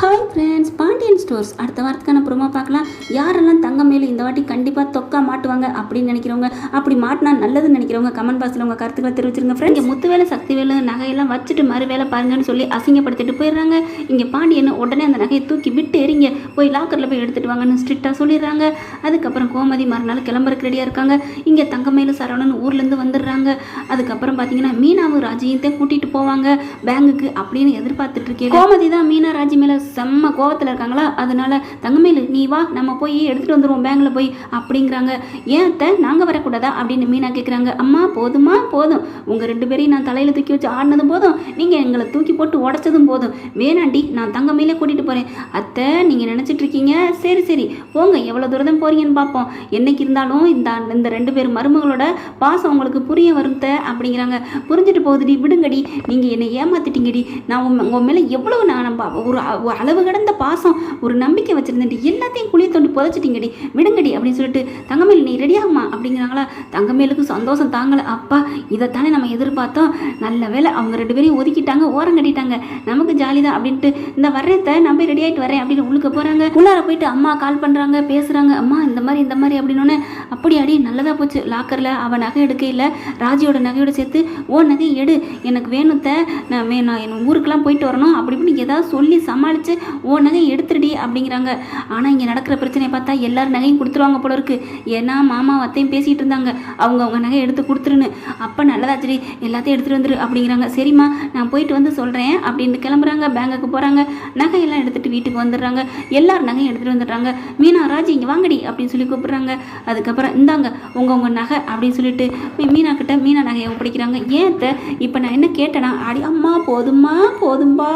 Hi friends Pandian stores அடுத்த வாரத்துக்கான promo பார்க்கலாம். யாரெல்லாம் தங்கம் மேலே இந்த வாட்டி கண்டிப்பாக தொக்கா மாட்டுவாங்க அப்படின்னு நினைக்கிறவங்க அப்படி மாட்டினா நல்லதுன்னு நினைக்கிறவங்க கமெண்ட் பாக்ஸில் உங்கள் கருத்துக்களை தெரிவிச்சிருங்க ஃப்ரெண்ட் இங்கே சக்தி வேலை நகையெல்லாம் வச்சுட்டு மறு வேலை பாருங்கன்னு சொல்லி அசிங்கப்படுத்திட்டு போயிடுறாங்க. இங்கே பாண்டியன் உடனே அந்த நகையை தூக்கி விட்டு எறிங்க. போய் லாக்கரில் போய் எடுத்துட்டு வாங்கன்னு ஸ்ட்ரிக்டாக சொல்லிடுறாங்க. அதுக்கப்புறம் கோமதி மறுநாள் கிளம்புறக்கு ரெடியாக இருக்காங்க. இங்கே தங்கமேலு சரவணன் ஊர்லேருந்து வந்துடுறாங்க. அதுக்கப்புறம் பார்த்தீங்கன்னா மீனாவும் ராஜையும் தான் கூட்டிகிட்டு போவாங்க. பேங்குக்கு அப்படின்னு எதிர்பார்த்துட்டு இருக்கேன் கோமதி தான் மீனா ராஜி மேலே செம்ம கோவத்தில் இருக்காங்களா? அதனால தங்கமேலு நீ வா நம்ம போய் எடுத்துகிட்டு வந்துடுவோம் பேங்கில் போய் அப்படிங்கிறாங்க. ஏன் அத்தை? நாங்கள் வரக்கூடாதா? அப்படின்னு மீனா கேட்குறாங்க அம்மா போதுமா போதும். உங்கள் ரெண்டு பேரையும் நான் தலையில் தூக்கி வச்சு ஆடினதும் போதும். நீங்கள் எங்களை தூக்கி போட்டு உடச்சதும் போதும். வேணாண்டி நான் தங்கமேலே கூட்டிகிட்டு போகிறேன் அத்தை நீங்கள் நினச்சிட்டு இருக்கீங்க சரி சரி. போங்க எவ்வளோ தூரம் தான் பார்ப்போம் என்னைக்கு இருந்தாலும் இந்த இந்த ரெண்டு பேர் மருமகளோட பாசம் உங்களுக்கு புரிய வருத்த அப்படிங்கிறாங்க. புரிஞ்சுட்டு போகுதுடி விடுங்கடி. நீங்கள் என்னை ஏமாத்திட்டீங்கடி. நான் உங்கள் மேலே எவ்வளோ நான் நம்ப ஒரு ஒரு அளவு கடந்த பாசம் ஒரு நம்பிக்கை வச்சுருந்தேன்டி. எல்லாத்தையும் குழியை தொண்டு புதைச்சிட்டிங்கடி. விடுங்கடி அப்படின்னு சொல்லிட்டு தங்கமேல் நீ ரெடியாகுமா அப்படிங்கிறாங்களா. தங்கமேலுக்கு சந்தோஷம் தாங்கலை. அப்பா இதைத்தானே நம்ம எதிர்பார்த்தோம். நல்ல வேளை அவங்க ரெண்டு பேரையும் ஒதுக்கிட்டாங்க ஓரம் கட்டிட்டாங்க. நமக்கு ஜாலி தான் அப்படின்ட்டு இந்த வர்றத நான் போய் ரெடி ஆகிட்டு வரேன் அப்படின்னு உள்ளுக்க போகிறாங்க உள்ளார போயிட்டு அம்மா கால் பண்ணுறாங்க பேசுகிறாங்க அம்மா இந்த மாதிரி இந்த மாதிரி அப்படின்னோடனே அப்படி அடி நல்லதாக போச்சு. லாக்கரில் அவன் நகை எடுக்கையில் ராஜியோட நகையோட சேர்த்து ஓ நகை எடு. எனக்கு வேணுத்த நான் வே நான் என் ஊருக்கெல்லாம் போயிட்டு வரணும். அப்படி இப்படின்னு ஏதாவது சொல்லி சமாளித்து ஓ நகை எடுத்துடுடி அப்படிங்கிறாங்க. ஆனால் இங்கே நடக்கிற பிரச்சனையை பார்த்தா எல்லாரும் நகையும் கொடுத்துருவாங்க போல இருக்கு. ஏன்னா மாமா அத்தையும் பேசிகிட்டு இருந்தாங்க. அவங்க அவங்க நகை எடுத்து கொடுத்துருன்னு. அப்போ நல்லதாச்சுடி எல்லாத்தையும் எடுத்துகிட்டு வந்துரு அப்படிங்கிறாங்க. சரிம்மா நான் போயிட்டு வந்து சொல்கிறேன் அப்படின்னு கிளம்புறாங்க. பேங்குக்கு போகிறாங்க நகையெல்லாம் எடுத்துகிட்டு வீட்டுக்கு வந்துடுறாங்க. எல்லார் நகையும் எடுத்துகிட்டு வந்துடுறாங்க. மீனா ராஜி இங்கே வாங்கடி அப்படின்னு சொல்லி கூப்பிட்றாங்க. அதுக்கப்புறம் இந்தாங்க உங்கள் உங்கள் நகை அப்படின்னு சொல்லிட்டு மீனா கிட்ட மீனா நகையை ஒப்படைக்கிறாங்க. ஏன் இப்போ நான் என்ன கேட்டேனா? அடி அம்மா போதுமா போதும்பா.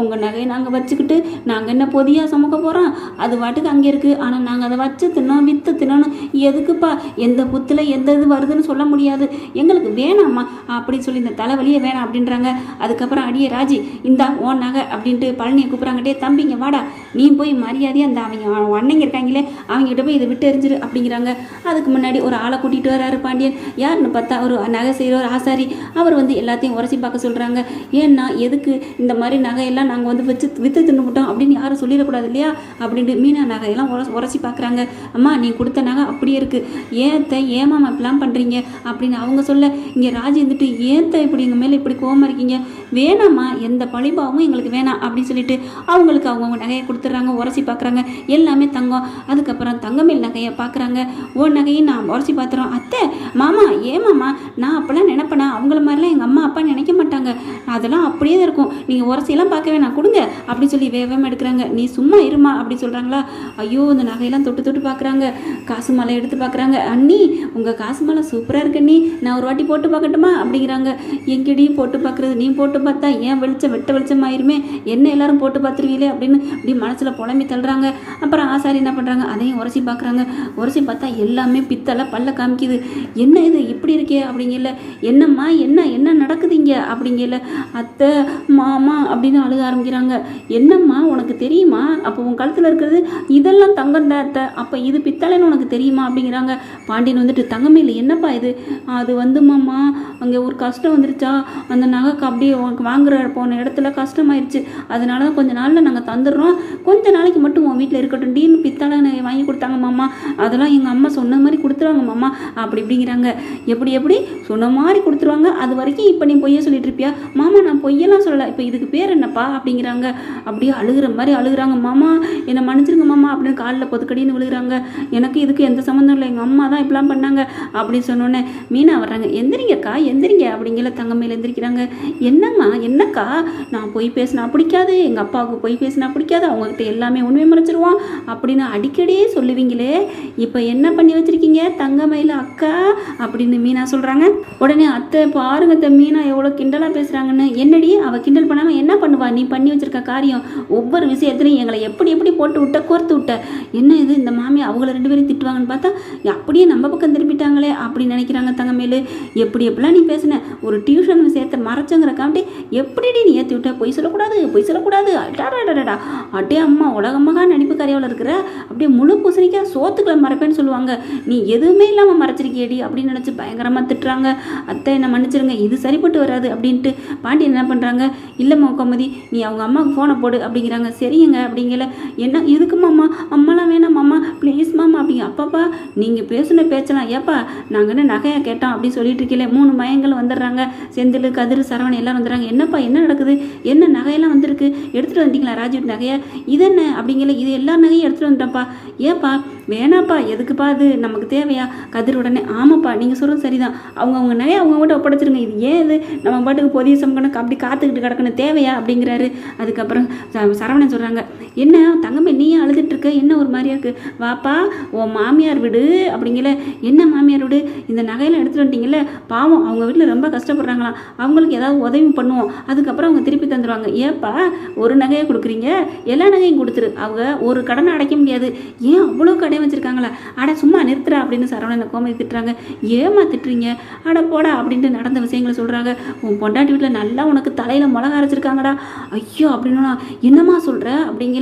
உங்கள் நகையை நாங்கள் வச்சுக்கிட்டு நாங்கள் என்ன பொதியாக சுமக்க போகிறோம் அது வாட்டுக்கு அங்கே இருக்குது ஆனால் நாங்கள் அதை வச்சு தின்னோம் விற்று தின்னோம் எதுக்குப்பா? எந்த புத்தில் எந்த இது வருதுன்னு சொல்ல முடியாது. எங்களுக்கு வேணாம்மா. அப்படின்னு சொல்லி இந்த தலைவலியே வேணாம் அப்படின்றாங்க. அதுக்கப்புறம் அடியே ராஜி இந்தா ஓன் நகை அப்படின்ட்டு பழனியை கூப்பிட்றாங்கட்டே தம்பிங்க வாடா. நீ போய் மரியாதையாக அந்த அவங்க அண்ணங்க இருக்காங்களே அவங்ககிட்ட போய் இதை விட்டு எரிஞ்சிரு அப்படிங்கிறாங்க. அதுக்கு முன்னாடி ஒரு ஆளை கூட்டிகிட்டு வராரு பாண்டியன். யாருன்னு பார்த்தா ஒரு நகை செய்கிற ஒரு ஆசாரி. அவர் வந்து எல்லாத்தையும் உரசி பார்க்க சொல்கிறாங்க ஏன்னா எதுக்கு இந்த மாதிரி நகையெல்லாம் நாங்கள் வந்து வச்சு விற்று தின்னுவிட்டோம் அப்படின்னு யாரும் சொல்லிடக்கூடாது இல்லையா? அப்படின்ட்டு மீனா நகையெல்லாம் உர உரைச்சி பார்க்குறாங்க அம்மா நீ கொடுத்த நகை அப்படியே இருக்குது ஏத்த ஏமாம் இப்படிலாம் பண்ணுறீங்க அப்படின்னு அவங்க சொல்ல இங்கே ராஜி இருந்துட்டு ஏத்த இப்படி எங்கள் மேலே இப்படி கோவமாக இருக்கீங்க? வேணாம்மா எந்த பழிபாவும் எங்களுக்கு வேணாம். அப்படின்னு சொல்லிட்டு அவங்களுக்கு அவங்கவுங்க நகையை கொடுத்துட்றாங்க உரைச்சி பார்க்குறாங்க எல்லாமே தங்கம். அதுக்கப்புறம் தங்கமேல் நகையை பார்க்குறாங்க ஓ நகையும் நான் உரைச்சி பார்த்துறோம் அத்தை மாமா ஏன் மாமா? நான் அப்போல்லாம் நினைப்பேனா? அவங்கள மாதிரிலாம் எங்கள் அம்மா அப்பா நினைக்க மாட்டாங்க. அதெல்லாம் அப்படியே தான் இருக்கும். நீங்கள் உரசியெல்லாம் பார்க்க வேணாம். கொடுங்க. அப்படின்னு சொல்லி வேகமாக எடுக்கிறாங்க. நீ சும்மா இருமா அப்படி சொல்கிறாங்களா ஐயோ இந்த நகையெல்லாம் தொட்டு தொட்டு பார்க்குறாங்க காசு மலை எடுத்து பார்க்குறாங்க அண்ணி உங்கள் காசு மலை சூப்பராக இருக்கு அண்ணி. நான் ஒரு வாட்டி போட்டு பார்க்கட்டுமா? அப்படிங்கிறாங்க. எங்கடி போட்டு பார்க்குறது நீ போட்டு பார்த்தா ஏன் வெளிச்சம் வெட்ட வெளிச்சம் ஆயிருமே என்ன எல்லாரும் போட்டு பார்த்துருவீங்களே அப்படின்னு அப்படி மனசில் புலம்பி தள்ளுறாங்க. அப்புறம் ஆசாரி என்ன பண்ணுறாங்க அதையும் உரசி பார்க்குறாங்க உரசி பார்த்தா எல்லாமே பித்தளை பல்ல காமிக்குது. என்ன இது? இப்படி இருக்கே அப்படிங்கல. என்னம்மா என்ன என்ன நடக்குதுங்க அப்படிங்கல. அத்தை மாமா அப்படின்னு அழுக ஆரம்பிக்கிறாங்க. என்ன என்னம்மா உனக்கு தெரியுமா? அப்போ உன் கழுத்தில் இருக்கிறது இதெல்லாம் தங்கம் தான் அத்தை. அப்போ இது பித்தளைன்னு உனக்கு தெரியுமா? அப்படிங்கிறாங்க. பாண்டியன் வந்துட்டு தங்கமே இல்லை என்னப்பா இது? அது வந்து மாமா அங்கே ஒரு கஷ்டம் வந்துருச்சா? அந்த நகைக்கு அப்படியே உனக்கு வாங்குற போன இடத்துல கஷ்டமாயிருச்சு. அதனால தான் கொஞ்ச நாளில் நாங்கள் தந்துடுறோம். கொஞ்ச நாளைக்கு மட்டும் உன் வீட்டில் இருக்கட்டும். டீன்னு பித்தளை வாங்கி கொடுத்தாங்க மாமா. அதெல்லாம் எங்கள் அம்மா சொன்ன மாதிரி கொடுத்துருவாங்க மாமா. அப்படி இப்படிங்கிறாங்க. எப்படி எப்படி? சொன்ன மாதிரி கொடுத்துருவாங்க. அது வரைக்கும் இப்போ நீ பொய்ய சொல்லிட்டு இருப்பியா? மாமா நான் பொய்யெல்லாம் சொல்லலை. இப்போ இதுக்கு பேர் என்னப்பா? அப்படிங்கிறாங்க. அப்படியே அழுகுற மாதிரி அழுகுறாங்க. மாமா என்னை மன்னிச்சிருங்க மாமா அப்படின்னு காலில் பொதுக்கடின்னு விழுகுறாங்க. எனக்கு இதுக்கு எந்த சம்மந்தம் இல்லை. எங்கள் அம்மா தான் இப்படிலாம் பண்ணாங்க. அப்படின்னு சொன்னோன்னே மீனா வர்றாங்க. எந்திரிங்கக்கா எந்திரிங்க. அப்படிங்கிற தங்கம்மையில் எந்திரிக்கிறாங்க. என்னம்மா என்னக்கா? நான் பொய் பேசினா பிடிக்காது. எங்கள் அப்பாவுக்கு பொய் பேசினா பிடிக்காது. அவங்க அவங்கக்கிட்ட எல்லாமே உண்மை மறைச்சிருவோம் அப்படின்னு அடிக்கடி சொல்லுவீங்களே. இப்போ என்ன பண்ணி வச்சிருக்கீங்க? தங்கமயில அக்கா அப்படின்னு மீனா சொல்கிறாங்க உடனே அத்தை பாருங்க அத்தை மீனா எவ்வளோ கிண்டலாக பேசுகிறாங்கன்னு என்னடி? அவள் கிண்டல் பண்ணாமல் என்ன பண்ணுவா? நீ பண்ணி வச்சிருக்க காரியம் ஒவ்வொரு விஷயத்துலையும் எங்களை எப்படி எப்படி போட்டு விட்ட கோர்த்து விட்ட. என்ன இது? இந்த மாமி அவங்கள ரெண்டு பேரும் திட்டுவாங்கன்னு பார்த்தா அப்படியே நம்ம பக்கம் திரும்பிட்டாங்களே அப்படின்னு நினைக்கிறாங்க தங்கமேலு எப்படி எப்படிலாம் நீ பேசின? ஒரு டியூஷன் விஷயத்தை மறைச்சங்கிற காண்டி எப்படிடி நீ ஏற்றி விட்ட? பொய் சொல்லக்கூடாது பொய் சொல்லக்கூடாது. அடாடாடாடா அட்டே அம்மா உலகமாக நடிப்பு கரையாவில் இருக்கிற அப்படியே முழு பூசணிக்காய் சோத்துக்களை மறைப்பேன்னு சொல்லுவாங்க. நீ எதுவுமே இல்லாமல் மறைச்சிருக்கியடி அப்படின்னு நினச்சி பயங்கரமாக திட்டுறாங்க. அத்தை என்னை மன்னிச்சிருங்க இது சரிப்பட்டு வராது அப்படின்ட்டு பாண்டி என்ன பண்ணுறாங்க இல்லைம்மா கோமதி நீ அவங்க அம்மாவுக்கு ஃபோனை போடு அப்படிங்கிறாங்க. சரிங்க அப்படிங்கல. என்ன எதுக்கு மாமா? அம்மாலாம் வேணாம் மாமா. ப்ளீஸ் மாமா அப்படிங்க. அப்பாப்பா நீங்கள் பேசுன பேச்சலாம் ஏப்பா நாங்கள் என்ன நகையை கேட்டோம் அப்படின்னு சொல்லிட்டு இருக்கீங்களே மூணு மயங்கள் வந்துடுறாங்க. செந்தில் கதிர் சரவணன் எல்லாம் வந்துடுறாங்க. என்னப்பா என்ன நடக்குது? என்ன நகையெல்லாம் வந்திருக்கு? எடுத்துகிட்டு வந்தீங்களா ராஜீவ் நகையை? இது என்ன அப்படிங்கல இது எல்லா நகையும் எடுத்துகிட்டு வந்துட்டேன்ப்பா. ஏப்பா வேணாப்பா. எதுக்குப்பா அது நமக்கு தேவையா? கதிர் உடனே ஆமாப்பா. நீங்கள் சொல்கிறது சரிதான். அவங்க அவங்க நகையை அவங்ககிட்ட ஒப்படைச்சிருங்க. இது ஏன் இது? நம்ம பாட்டுக்கு பொதிய சமக்கணும். அப்படி காத்துக்கிட்டு கிடக்கணும். தேவையா? அப்படிங்கிறாரு. அதுக்கப்புறம் சரவணன் சொல்கிறாங்க என்ன தங்கமே நீ அழுதுட்டு இருக்க என்ன ஒரு மாதிரியா இருக்கு வாப்பா உன் மாமியார் வீடு அப்படிங்கல. என்ன மாமியார் வீடு? இந்த நகையெல்லாம் எடுத்துட்டு வந்துட்டீங்கல்ல? பாவம் அவங்க வீட்டில் ரொம்ப கஷ்டப்படுறாங்களாம். அவங்களுக்கு ஏதாவது உதவி பண்ணுவோம். அதுக்கப்புறம் அவங்க திருப்பி தந்துடுவாங்க ஏப்பா ஒரு நகையை கொடுக்குறீங்க? எல்லா நகையும் கொடுத்துரு. அவங்க ஒரு கடனை அடைக்க முடியாது. ஏன் அவ்வளோ கடை வச்சிருக்காங்களா? அட சும்மா நிறுத்துறா அப்படின்னு சரவணனை கோமதி திட்டுறாங்க. ஏமா திட்டுறீங்க? அட போடா அப்படின்ட்டு நடந்த விஷயங்களை சொல்கிறாங்க உன் பொண்டாட்டி வீட்டில் நல்லா உனக்கு தலையில் மிளகா அரைச்சிருக்காங்கடா. ஐயோ அப்படின்னா என்னம்மா சொல்கிற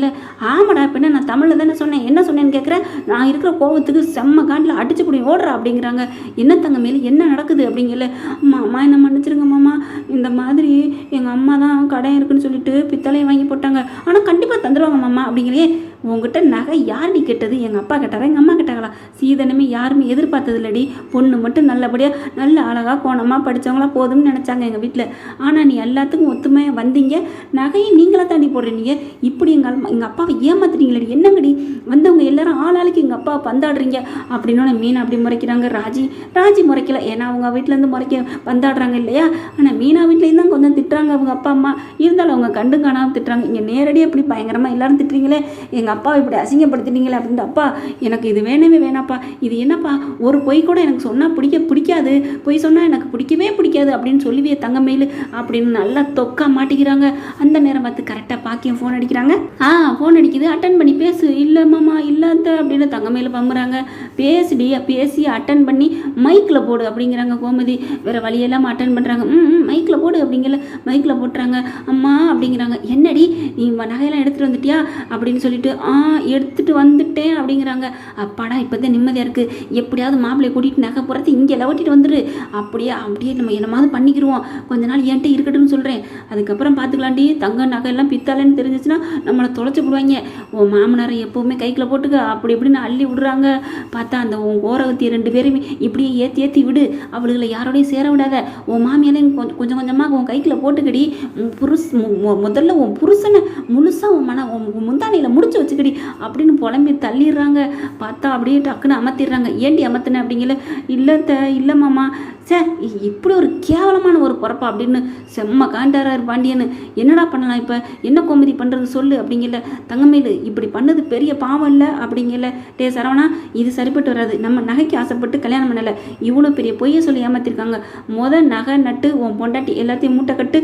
அப்படிங்கல ஆமாடா இப்போ என்ன நான் தமிழில் தானே சொன்னேன். என்ன சொன்னேன்னு கேட்குறேன் நான் இருக்கிற கோவத்துக்கு செம்ம காண்டில் அடிச்சு குடி ஓடுறா அப்படிங்கிறாங்க. என்ன தங்க மேலே என்ன நடக்குது அப்படிங்கல. மாமா என்ன மன்னிச்சிருங்க மாமா. இந்த மாதிரி எங்கள் அம்மா தான் கடை இருக்குன்னு சொல்லிட்டு பித்தளையை வாங்கி போட்டாங்க. ஆனால் கண்டிப்பாக தந்துடுவாங்க மாமா அப்படிங்கிறே உங்ககிட்ட நகை யார் நீ கெட்டது? எங்கள் அப்பா கேட்டாரா? எங்கள் அம்மா கேட்டாங்களா? சீதனமே யாருமே எதிர்பார்த்தது இல்லடி பொண்ணு மட்டும் நல்லபடியாக நல்ல அழகாக கோணமாக படித்தவங்களா போதும்னு நினச்சாங்க எங்கள் வீட்டில் ஆனால் நீ எல்லாத்துக்கும் ஒத்துமையாக வந்தீங்க. நகையை நீங்களாக தாண்டி போடுறீங்க. இப்படி எங்கள் அம்மா எங்கள் அப்பாவை ஏமாத்துறீங்களடி என்னங்கடி? வந்தவங்க எல்லாரும் ஆளாளுக்கு எங்கள் அப்பா பந்தாடுறீங்க. அப்படின்னு மீனை அப்படி முறைக்கிறாங்க ராஜி. ராஜி முறைக்கல. ஏன்னா அவங்க வீட்டிலேருந்து முறைக்க பந்தாடுறாங்க இல்லையா? ஆனால் மீனா வீட்லேயும் தான் கொஞ்சம் திட்டுறாங்க அவங்க அப்பா அம்மா. இருந்தாலும் அவங்க கண்டு காணாமல் திட்டுறாங்க. இங்கே நேரடியாக இப்படி பயங்கரமாக எல்லாரும் திட்டுறீங்களே. எங்கள் அப்பாவை இப்படி அசிங்கப்படுத்திட்டீங்களே அப்படின்ட்டு அப்பா எனக்கு இது வேணவே வேணாப்பா. இது என்னப்பா? ஒரு பொய் கூட எனக்கு சொன்னால் பிடிக்க பிடிக்காது. பொய் சொன்னால் எனக்கு பிடிக்கவே பிடிக்காது அப்படின்னு சொல்லுவியே தங்கமேலு அப்படின்னு நல்லா தொக்கா மாட்டிக்கிறாங்க. அந்த நேரம் பார்த்து கரெக்டாக பாக்கியம் ஃபோன் அடிக்கிறாங்க. ஆ ஃபோன் அடிக்குது. அட்டன் பண்ணி பேசு. இல்லை மாமா இல்லாத அப்படின்னு தங்கமேலு பம்புறாங்க. பேசுடி பேசி அட்டன் பண்ணி மைக்கில் போடு அப்படிங்கிறாங்க கோமதி. வேறு வழியெல்லாம் அட்டன் பண்ணுறாங்க ம் மைக்கில் போடு அப்படிங்கிற மைக்கில் போட்டுறாங்க. அம்மா அப்படிங்கிறாங்க. என்னடி நீ நகையெல்லாம் எடுத்துகிட்டு வந்துட்டியா? அப்படின்னு சொல்லிட்டு ஆ எடுத்துகிட்டு வந்துட்டேன் அப்படிங்கிறாங்க. அப்பாடா இப்போ தான் நிம்மதியாக இருக்குது எப்படியாவது மாப்பிள்ளையை கூட்டிகிட்டு நகை போகிறது இங்கே லவட்டிட்டு வந்துடு அப்படியே அப்படியே நம்ம என்னமாவது பண்ணிக்கிடுவோம் கொஞ்ச நாள் என்கிட்ட இருக்கட்டும்னு சொல்கிறேன் அதுக்கப்புறம் பார்த்துக்கலாண்டி தங்க நகை எல்லாம் பித்தாலேன்னு தெரிஞ்சிச்சுன்னா நம்மளை தொலைச்சி விடுவாங்க உன் மாமனாரை எப்போவுமே கைக்கில் போட்டுக்க. அப்படி இப்படின்னு அள்ளி விடுறாங்க. பார்த்தா அந்த உன் ஓரகத்தி ரெண்டு பேருமே இப்படியே ஏற்றி ஏற்றி விடு. அவளுகளை யாரோடையும் சேர விடாத. உன் மாமியெல்லாம் கொஞ்சம் கொஞ்சம் கொஞ்சமாக உன் கைக்கில் போட்டுக்கடி. புருஷ் மு- முதல்ல உன் புருஷனை முழுசாக உன் மன உன் முந்தானையில் முடிச்சு வச்சுக்கடி. அப்படின்னு புலம்பி தள்ளிடுறாங்க. பார்த்தா அப்படியே டக்குன்னு அமர்த்திடுறாங்க. ஏண்டி அமர்த்தின அப்படிங்கல? இல்லத்த இல்லை மாமா. சார் இப்படி ஒரு கேவலமான ஒரு பிறப்பா அப்படின்னு செம்ம காண்டாரார் பாண்டியன்னு என்னடா பண்ணலாம் இப்போ? என்ன கோமதி பண்ணுறது சொல்லு அப்படிங்கல. தங்கமேலு இப்படி பண்ணது பெரிய பாவம் இல்லை அப்படிங்கல. டே சரவணா இது சரிப்பட்டு வராது. நம்ம நகைக்கு ஆசைப்பட்டு கல்யாணம் பண்ணலை. இவ்வளோ பெரிய பொய்யை சொல்லி ஏமாத்திருக்காங்க. மொதல் நகை நட்டு உன் பொண்டாட்டி எல்லாத்தையும் மூட்டை கட்டு.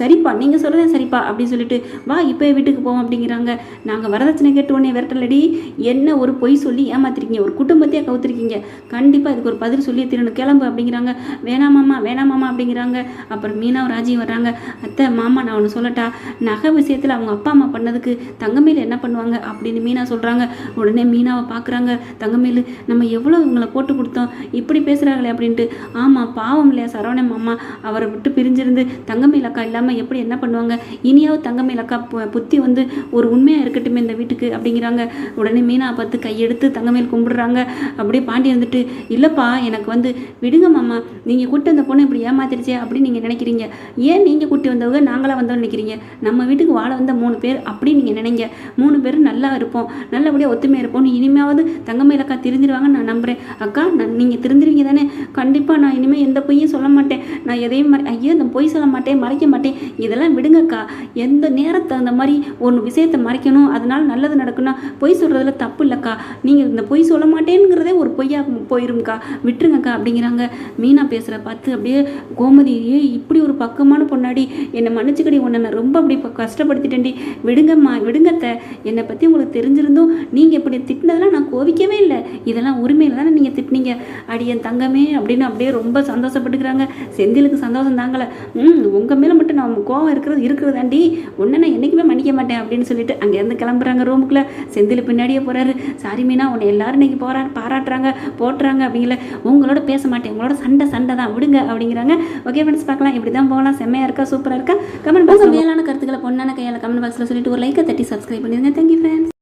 சரிப்பா. நீங்கள் சொல்கிறதே சரிப்பா அப்படின்னு சொல்லிட்டு வா இப்போ வீட்டுக்கு போவோம் அப்படிங்கிறாங்க. நாங்கள் வரதட்சணை கேட்டு உடனே விரட்டலடி. என்ன ஒரு பொய் சொல்லி ஏமாத்திருக்கீங்க? ஒரு குடும்பத்தையே கவுத்திருக்கீங்க. கண்டிப்பாக இதுக்கு ஒரு பதில் சொல்லி திருணும். கிளம்பு அப்படிங்கிறாங்க. வேணாமாம்மா வேணாமாம்மா அப்படிங்கிறாங்க. அப்புறம் மீனாவும் ராஜியும் வர்றாங்க. அத்தை மாமா நான் ஒன்று சொல்லட்டா? நகை விஷயத்தில் அவங்க அப்பா அம்மா பண்ணதுக்கு தங்கமேல் என்ன பண்ணுவாங்க அப்படின்னு மீனா சொல்கிறாங்க உடனே மீனாவை பார்க்குறாங்க தங்கமேலு நம்ம எவ்வளோ இவங்களை போட்டு கொடுத்தோம்? இப்படி பேசுகிறாங்களே அப்படின்ட்டு. ஆமாம் பாவம் இல்லையா சரவணன் மாமா? அவரை விட்டு பிரிஞ்சிருந்து தங்கமேல் அக்கா இல்லாமல் எப்படி என்ன பண்ணுவாங்க? இனியாவது தங்கமேல் அக்கா புத்தி வந்து ஒரு உண்மையாக இருக்கட்டுமே இந்த வீட்டுக்கு. அப்படிங்கிறாங்க. உடனே மீனா பார்த்து கையெடுத்து தங்கமேல் கும்பிடுறாங்க. அப்படியே பாண்டி வந்துட்டு இல்லைப்பா எனக்கு வந்து விடுங்க மாமா நீங்கள் கூட்டு வந்த பொண்ணு இப்படி ஏமாத்திருச்சே அப்படின்னு நீங்கள் நினைக்கிறீங்க. ஏன் நீங்கள் கூட்டி வந்தவங்க நாங்களாக வந்தோம்னு நினைக்கிறீங்க? நம்ம வீட்டுக்கு வாழ வந்த மூணு பேர் அப்படின்னு நீங்கள் நினைங்க. மூணு பேரும் நல்லா இருப்போம். நல்லபடியாக ஒத்துமையாக இருப்போம். இனிமையாவது தங்கமேல் அக்கா திருந்திருவாங்கன்னு நான் நம்புகிறேன் அக்கா நான் நீங்கள் திருந்துருவீங்க தானே? கண்டிப்பாக நான் இனிமேல் எந்த பொய்யும் சொல்ல மாட்டேன். நான் எதையும் மறை ஐயோ இந்த பொய் சொல்ல மாட்டேன் மறைக்க மாட்டேன். இதெல்லாம் விடுங்கக்கா. எந்த நேரத்தை அந்த மாதிரி ஒரு விஷயத்தை மறைக்கணும். அதனால நல்லது நடக்கணும் பொய் சொல்கிறதுல தப்பு இல்லைக்கா. நீங்கள் இந்த பொய் சொல்ல மாட்டேங்கிறதே ஒரு பொய்யா போயிரும்க்கா. விட்டுருங்கக்கா அப்படிங்கிறாங்க. மீனா பேசுகிற பார்த்து அப்படியே கோமதியே இப்படி ஒரு பக்கமான பொண்ணாடி. என்னை மன்னிச்சுக்கடி உன்னை நான் ரொம்ப அப்படி கஷ்டப்படுத்திட்டேன்டி. விடுங்கம்மா விடுங்கத்த. என்னை பற்றி உங்களுக்கு தெரிஞ்சிருந்தும் நீங்கள் இப்படி திட்டினதெல்லாம் நான் கோவிக்கவே இல்லை. இதெல்லாம் உரிமையில் தானே நீங்கள் திட்டினீங்க. அடி என் தங்கமே அப்படின்னு அப்படியே ரொம்ப சந்தோஷப்பட்டுக்கிறாங்க. செந்திலுக்கு சந்தோஷம் தாங்களே ம் உங்கள் மேலே மட்டும் நான் கோவம் இருக்கிறது இருக்கிறதாண்டி உன்னை நான் என்றைக்குமே மன்னிக்க மாட்டேன் அப்படின்னு சொல்லிட்டு அங்கேருந்து கிளம்புறாங்க ரூமுக்குள்ளே செந்தில் பின்னாடியே போகிறாரு சாரி மீனா உன்னை எல்லாரும் இன்னைக்கு போறா பாராட்டுறாங்க போட்டுறாங்க அப்படிங்கல. உங்களோட பேச மாட்டேன். உங்களோட சண்டை சண்டை தான். விடுங்க அப்படிங்கிறாங்க. ஓகே ஃப்ரெண்ட்ஸ் பார்க்கலாம். இப்படி தான் போகலாம். செம்மையாக இருக்கா? சூப்பராக இருக்கா? கமெண்ட் பாக்ஸ் மேலான கருத்துக்களை பொண்ணான கையால் கமெண்ட் பாக்ஸில் சொல்லிட்டு ஒரு லைக்கை தட்டி சப்ஸ்கிரைப் பண்ணிடுங்க தேங்க்யூ ஃப்ரெண்ட்ஸ்